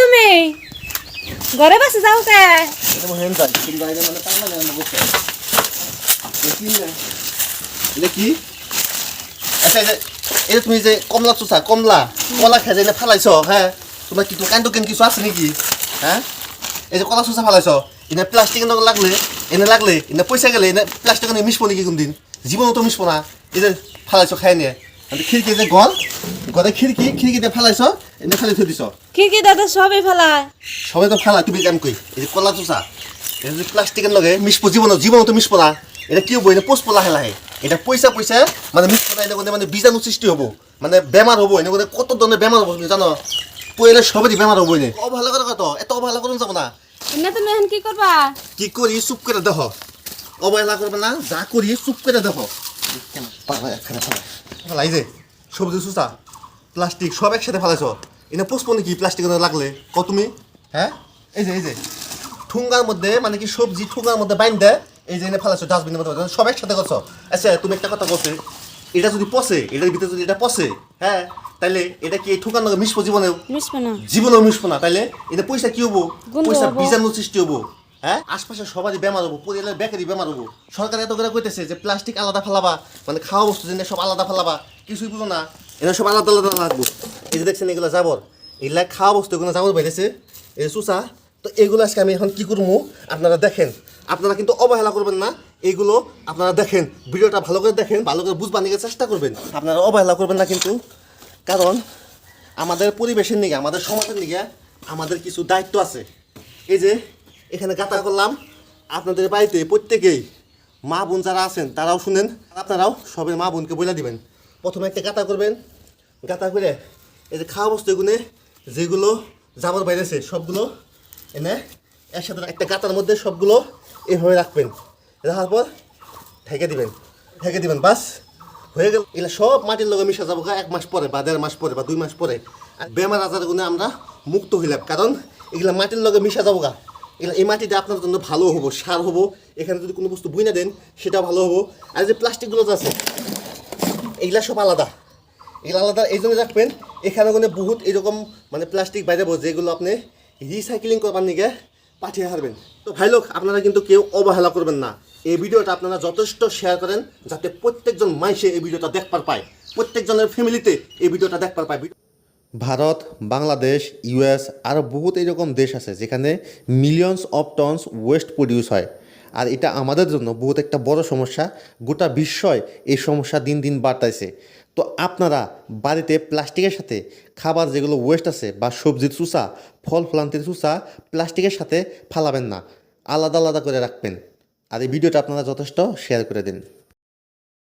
তুমি? ঘরে বসে যাও মনে যাই মানে মানে আচ্ছা এই তুমি যে কমলা চুষা কমলা কলা খেয়ে যে ফেলাইছ হ্যাঁ তোমার কি কাণ্ড কেন কিছু আছে নাকি? হ্যাঁ এই যে কলা চুষা ফেলাইছ, এনে প্লাস্টিক লাগলে, এনে লাগলে, এনে পয়সা গেলে এনে প্লাস্টিক মিশবো নাকি কোনদিন? জীবনও তো মিশবো না। এই যে ফেলাইছ, খাই নিয়ে। খিড়কি যে ঘর ঘরে খিড়কি খিড়কিতে ফেলাইছ এনে ফেলে থৈ দিছ। খিড়কি দাদা সবই ফেলায়। সবাই তো ফেলা তুমি কেন কই? এই যে কলা চুষা এটা যে প্লাস্টিকের লগে মিশবো জীবন জীবন তো মিশবো না এটা কি হব? এটা পোষবো লাহে লাহে। এটা পয়সা পয়সা মানে মিশবো না এটা মানে বীজাণু সৃষ্টি হব। মানে বেমার হব এনে কত ধরনের বেমার হব তুমি জানো? পয়লে সবারই বেমার হব এনে। অবহেলা করে কত এত অবহেলা করুন যাব না। এনে তুমি এখন কি করবা কি করি চুপ করে দেখ অবহেলা করবে না যা করি চুপ করে দেখ পারবা একখানে ফেলা। ফেলাই যে সবজি সুসা প্লাস্টিক সব একসাথে ফেলাইছ? এনে পুষ্প নাকি প্লাস্টিক লাগলে? ক তুমি। হ্যাঁ? এই যে এই যে। ঠুঙ্গার মধ্যে মানে কি সবজি ঠুঙ্গার মধ্যে বাইন দেয় এই যে এনে ফেলাইছো ডাস্টবিনের মধ্যে সব একসাথে করছ। আচ্ছা তুমি একটা কথা বলছে এটা যদি পচে এটার ভিতরে যদি এটা পচে হ্যাঁ তাইলে এটা কি ঠুঙ্গার লগে মিশবো জীবনেও? মিশবে না। জীবনেও মিশবো না তাইলে এটা পয়সা কি হব? পয়সা। বীজাণু সৃষ্টি হব। হ্যাঁ? আশপাশে সবারই বেমার হব পরিবারের বেকারি বেমার হব। সরকার এত করে কইতেছে যে প্লাস্টিক আলাদা ফেলাবা মানে খাওয়া বস্তু জিনিস সব আলাদা ফেলাবা কিছুই বুঝো না। এটা সব আলাদা আলাদা লাগবো। এই যে দেখছেন এগুলো জাবর, এগুলা খাওয়া বস্তু এগুলো জাবর বাইরেছে এই চুষা তো এগুলো আজকে আমি এখন কি করব? আপনারা দেখেন। আপনারা কিন্তু অবহেলা করবেন না এইগুলো আপনারা দেখেন। ভিডিওটা ভালো করে দেখেন, ভালো করে বুঝবার নিয়ে চেষ্টা করবেন। আপনারা অবহেলা করবেন না কিন্তু। কারণ আমাদের পরিবেশের নিকে, আমাদের সমাজের নিকে আমাদের কিছু দায়িত্ব আছে। এই যে এখানে গাতা করলাম, আপনাদের বাড়িতে প্রত্যেকেই মা বোন যারা আছেন, তারাও শুনেন আপনারাও সবের মা বোনকে বলে দিবেন। প্রথমে একটা গাতা করবেন। গাতা করে এই যে খাওয়া বস্তু এগুলো যেগুলো জাবর বাইরেছে সবগুলো এনে একসাথে একটা গাতার মধ্যে সবগুলো এভাবে রাখবেন। রাখার পর ঠেকে দিবেন। ঠেকে দিবেন, বাস। হয়ে গেল। এগুলো সব মাটির লগে মিশা যাব এক মাস পরে বা দেড় মাস পরে বা দুই মাস পরে। আর বেমার আজার গুণে আমরা মুক্ত হইলাম, কারণ এগুলা মাটির লগে মিশা যাব গা। এগুলা এই মাটিটা আপনার জন্য ভালো হব, সার হব। এখানে যদি কোনো বস্তু বুই না দেন সেটা ভালো হব। আর যে প্লাস্টিকগুলো আছে এগুলা সব আলাদা। এগুলো আলাদা। এই জন্য রাখবেন, এখানে কোনো বহুত এরকম মানে প্লাস্টিক বাইরে যেগুলো আপনি রিসাইক্লিং করবার নিকে পাঠিয়ে হারবেন। তো ভাই লোক, আপনারা কিন্তু কেউ অবহেলা করবেন না। এই ভিডিওটা আপনারা যথেষ্ট শেয়ার করেন, যাতে প্রত্যেকজন মানুষে এই ভিডিওটা দেখবার পায়। প্রত্যেকজনের ফ্যামিলিতে এই ভিডিওটা দেখবার পায়। ভারত, বাংলাদেশ ইউএস আরও বহুত এরকম দেশ আছে, যেখানে millions of tons waste produce হয়। আর এটা আমাদের জন্য বহুত একটা বড় সমস্যা। গোটা বিশ্বয় এই সমস্যা দিন দিন বাড়তেছে তো আপনারা বাড়িতে প্লাস্টিকের সাথে খাবার যেগুলো ওয়েস্ট আছে বা সবজির চুষা ফল ফলান্তির চুষা প্লাস্টিকের সাথে ফালাবেন না। আলাদা আলাদা করে রাখবেন। আর এই ভিডিওটা আপনারা যথেষ্ট শেয়ার করে দিন।